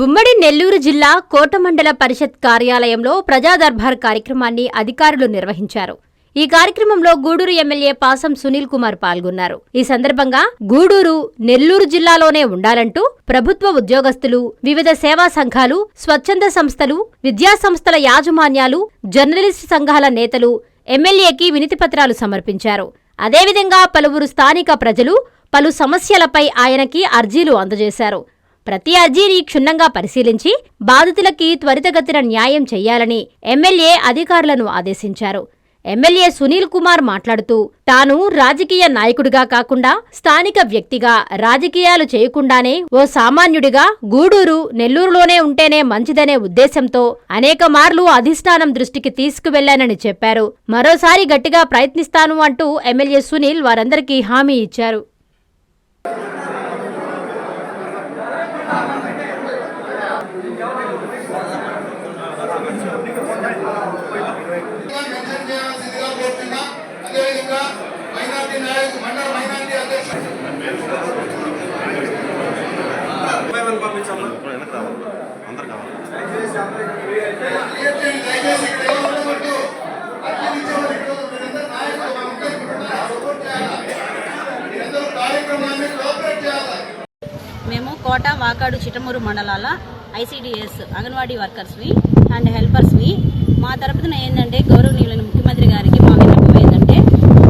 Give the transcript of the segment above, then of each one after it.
ఉమ్మడి నెల్లూరు జిల్లా కోటమండల పరిషత్ కార్యాలయంలో ప్రజాదర్బార్ కార్యక్రమాన్ని అధికారులు నిర్వహించారు. ఈ కార్యక్రమంలో గూడూరు ఎమ్మెల్యే పాసం సునీల్ కుమార్ పాల్గొన్నారు. ఈ సందర్భంగా గూడూరు నెల్లూరు జిల్లాలోనే ఉండాలంటూ ప్రభుత్వ ఉద్యోగస్తులు వివిధ సేవా సంఘాలు స్వచ్ఛంద సంస్థలు విద్యా సంస్థల యాజమాన్యాలు జర్నలిస్టు సంఘాల నేతలు ఎమ్మెల్యేకి వినతిపత్రాలు సమర్పించారు. అదేవిధంగా పలువురు స్థానిక ప్రజలు పలు సమస్యలపై ఆయనకి అర్జీలు అందజేశారు. ప్రతి అర్జీని క్షుణ్ణంగా పరిశీలించి బాధితులకి త్వరితగతిన న్యాయం చేయాలని ఎమ్మెల్యే అధికారులను ఆదేశించారు. ఎమ్మెల్యే సునీల్ కుమార్ మాట్లాడుతూ తాను రాజకీయ నాయకుడిగా కాకుండా స్థానిక వ్యక్తిగా రాజకీయాలు చేయకుండానే ఓ సామాన్యుడిగా గూడూరు నెల్లూరులోనే ఉంటేనే మంచిదనే ఉద్దేశంతో అనేక మార్లు అధిష్టానం దృష్టికి తీసుకువెళ్ళానని చెప్పారు. మరోసారి గట్టిగా ప్రయత్నిస్తాను అంటూ ఎమ్మెల్యే సునీల్ వారందరికీ హామీ ఇచ్చారు. మెన్షన్ చేయాల్సిందిగా కోరుతున్నా అదేవిధంగా మైనార్టీ నాయకు మండల మైనార్టీ అధ్యక్షుడు దయచేసి ఇక్కడ మేము కోట వాకాడు చిటమూరు మండలాల ఐసీడీఎస్ అంగన్వాడీ వర్కర్స్వి అండ్ హెల్పర్స్వి మా తరపున ఏంటంటే గౌరవనీయులైన ముఖ్యమంత్రి గారికి మా విన్నపం ఏంటంటే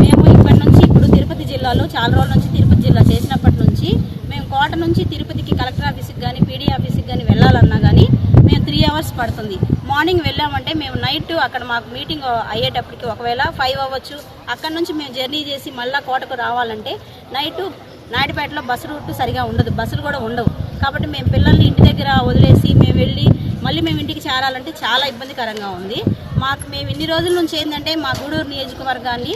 మేము ఇప్పటి నుంచి ఇప్పుడు తిరుపతి జిల్లాలో చాలా రోజుల నుంచి తిరుపతి జిల్లా చేసినప్పటి నుంచి మేము కోట నుంచి తిరుపతికి కలెక్టర్ ఆఫీస్కి కానీ పీడీ ఆఫీస్కి కానీ వెళ్ళాలన్నా కానీ మేము త్రీ అవర్స్ పడుతుంది. మార్నింగ్ వెళ్ళామంటే మేము నైట్ అక్కడ మాకు మీటింగ్ అయ్యేటప్పటికి ఒకవేళ ఫైవ్ అవ్వచ్చు. అక్కడ నుంచి మేము జర్నీ చేసి మళ్ళీ కోటకు రావాలంటే నైట్ నాయుడుపేటలో బస్సు రూట్ సరిగా ఉండదు. బస్సులు కూడా ఉండవు. కాబట్టి మేము పిల్లల్ని ఇంటి దగ్గర వదిలేసి మేము వెళ్ళి మళ్ళీ మేము ఇంటికి చేరాలంటే చాలా ఇబ్బందికరంగా ఉంది. మాకు మేము ఇన్ని రోజుల నుంచి ఏంటంటే మా గూడూరు నియోజకవర్గాన్ని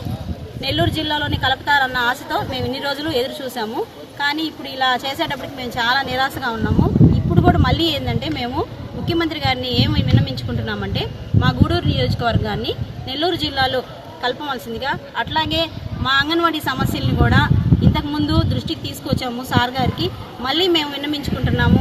నెల్లూరు జిల్లాలోని కలుపుతారన్న ఆశతో మేము ఇన్ని రోజులు ఎదురు చూసాము కానీ ఇప్పుడు ఇలా చేసేటప్పటికి మేము చాలా నిరాశగా ఉన్నాము. ఇప్పుడు కూడా మళ్ళీ ఏంటంటే మేము ముఖ్యమంత్రి గారిని ఏమి విన్నమించుకుంటున్నామంటే మా గూడూరు నియోజకవర్గాన్ని నెల్లూరు జిల్లాలో కలపవలసిందిగా అట్లాగే మా అంగన్వాడీ సమస్యల్ని కూడా ఇంతకుముందు దృష్టికి తీసుకొచ్చాము సార్ గారికి. మళ్ళీ మేము విన్నమించుకుంటున్నాము